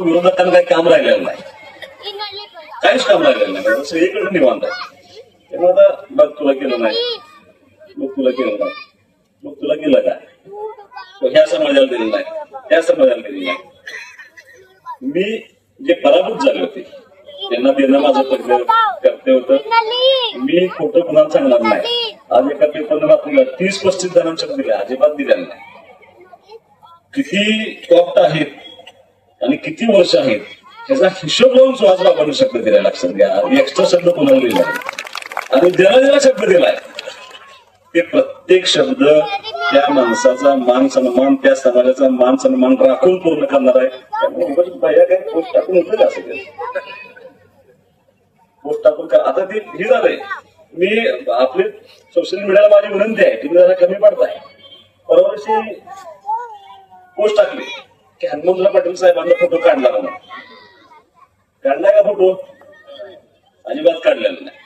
आपण विरोधकांना काही काम राहिलेलं नाही. काहीच काम राहिलेलं नाही. सगळीकडे निवांत तेव्हा आता बघ तुला केलं नाही. मग तुला केलं नाही. मग तुला केलं काय तो ह्या समाजाला दिलेलं नाही. त्या समाजाला दिलेलं नाही. मी जे पराभूत झाले होते त्यांना देणं माझं पहिलं कर्तव्य होतं. मी खोटं कुणाला सांगणार नाही. आज एका पेपरनं बातमीला तीस पस्तीस जणांच्या दिल्या अजिबात दिलेल्या नाही. किती कॉप्ट आहेत. किती वर्ष आहेत त्याचा हिशोब लावून सुहास बनू शब्द दिलाय लक्षात घ्या. एक्स्ट्रा शब्द कोणाला लिहिला आणि ज्याला ज्याला शब्द दिलाय ते प्रत्येक शब्द त्या माणसाचा मान सन्मान त्या समाजाचा मान सन्मान राखून पूर्ण करणार आहे. काही पोस्ट टाकून उपयोग असेल. पोस्ट टाकून आता ते हे झालंय. मी आपले सोशल मीडियाला माझी विनंती आहे तुम्ही जरा कमी पडताय. परवा दिवशी की पाटील साहेबांना फोटो काढला काढलाय का फोटो? अजिबात काढलेला नाही.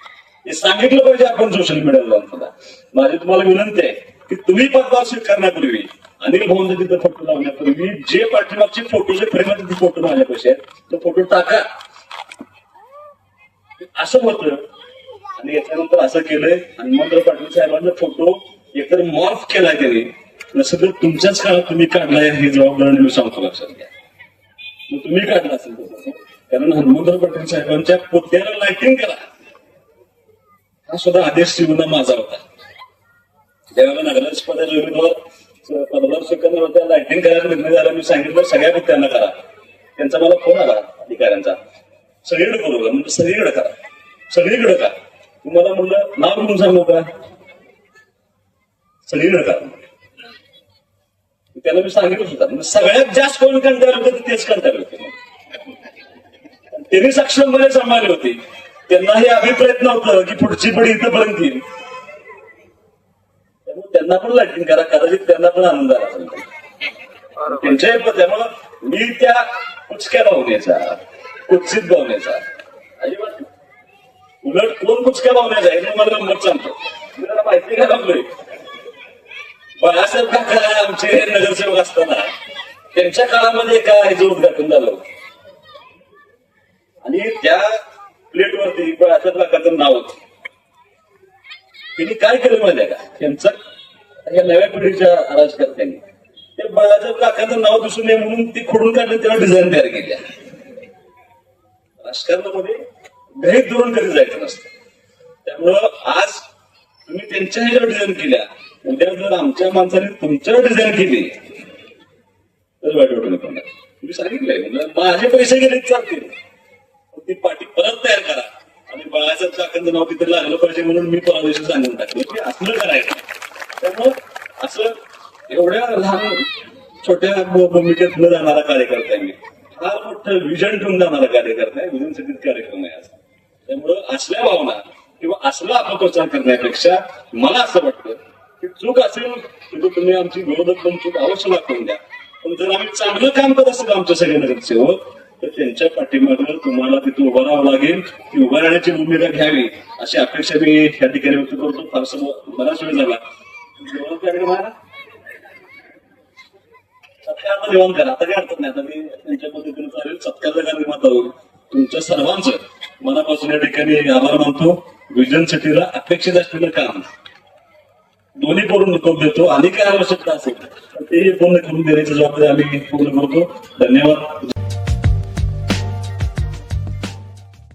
हे सांगितलं पाहिजे आपण सोशल मीडियाला सुद्धा माझी तुम्हाला विनंती आहे की तुम्ही पदभार स्वीकारण्यापूर्वी अनिल भाऊंचा तिथं फोटो लावण्यापूर्वी जे पाठीमागचे फोटोचे फ्रेम आहेत ते फोटो माझ्यापाशी आहेत तो फोटो टाका. असं होतं आणि याच्यानंतर असं केलंय हनुमंतराव पाटील साहेबांचा फोटो एकतर मॉर्फ केलाय त्यांनी सगळं तुमच्याच काळात तुम्ही काढलाय हे जबाबदारी मी सांगतो लक्षात घ्या. मग तुम्ही काढला असेल कारण हनुमंतराव पाटील साहेबांच्या पोत्याला लायटिंग करा हा सुद्धा आदेश शिवना माझा होता. ज्यावेळेला नगराध्यक्ष पदाच्या विरुद्ध पदभार स्वीकारणार होत्या लाइटिंग करायला निर्णय झाला मी सांगितलं सगळ्या पोत्यांना करा. त्यांचा मला फोन आला अधिकाऱ्यांचा. सगळीकडे बोलवलं म्हणजे सगळीकडे करा. सगळीकडे का तुम्हाला म्हणलं नाव घेऊन सांगू का? सगळीकडे करा. त्याला मी सांगितलं सुद्धा. म्हणजे सगळ्यात जास्त कोण कंटाळले होते तेच कंटाळले होते. त्यांनी सक्षमपणे सांभाळले होते. त्यांना हे अभिप्रेत नव्हतं की पुढची पिढी इथपर्यंत येईल. त्यामुळे त्यांना पण लाईटिंग करा कदाचित त्यांना पण आनंद आला पण- त्यामुळं मी त्या कुचक्या भावनेचा कुत्सित भावनेचा अजिबात. उलट कोण कुचक्या भावनेचा आहे हे मला गंमत सांगतो. मी त्याला माहिती काय लागलोय बाळासाहेब काका आमचे नगरसेवक असताना त्यांच्या काळामध्ये एका ह्याचं उद्घाटन झालं आणि त्या प्लेटवरती बाळासाहेब काकाचं नाव होत. त्यांनी काय केलं माहिती का? त्यांचं या नव्या पिढीच्या राजकर्त्यांनी. ते बाळासाहेब काकाचं नाव दिसून नये म्हणून ती खोडून काढलं त्याला डिझाईन तयार केल्या राजकारणामध्ये गैर धोरण कधी जायचं नसतं. त्यामुळं आज तुम्ही त्यांच्या ह्याच्यावर डिझाईन केल्या. उद्या जर आमच्या माणसाने तुमच्यावर डिझाईन केली तर वाईट वाटू नका तुम्ही सांगितलंय माझे पैसे गेले चालतील. ती पाठी परत तयार करा. आणि बाळाचं चाकंद नाव तिथे लागलं पाहिजे म्हणून मी परवा दिवशी सांगून टाकले. असलं करायचं. त्यामुळं असं एवढ्या लहान छोट्या भू- भूमिकेतनं जाणारा कार्यकर्ता आहे मी. फार मोठं विजन ठेवून जाणारा कार्यकर्ता आहे. विजन सगळीत कार्यक्रम आहे असं त्यामुळं असल्या भावना किंवा असला अपप्रचार करण्यापेक्षा मला असं वाटतं चूक असेल तर तुम्ही आमची विरोधक पण चूक अवश्य दाखवून द्या. पण जर आम्ही चांगलं काम करत असेल आमच्या सगळे नगरसेवक तर त्यांच्या पाठीमागे तुम्हाला तिथे उभं राहावं लागेल ती उभं राहण्याची भूमिका घ्यावी अशी अपेक्षा मी या ठिकाणी व्यक्त करतो. फारसं बराच वेळ झाला. सत्कारला जेवण करा. आता काय अडचण नाही. आता मी त्यांच्या पद्धतीने चालेल. सत्कारला कार्यक्रमात होईल. तुमच्या सर्वांचं मनापासून या ठिकाणी आभार मानतो. विजन सिटीला अपेक्षित असलेलं काम. दोन्ही करून करून देतो आणि काय आवश्यकता असेल तर ते पूर्ण करून देण्याची जबाबदारी आम्ही पूर्ण करतो. धन्यवाद.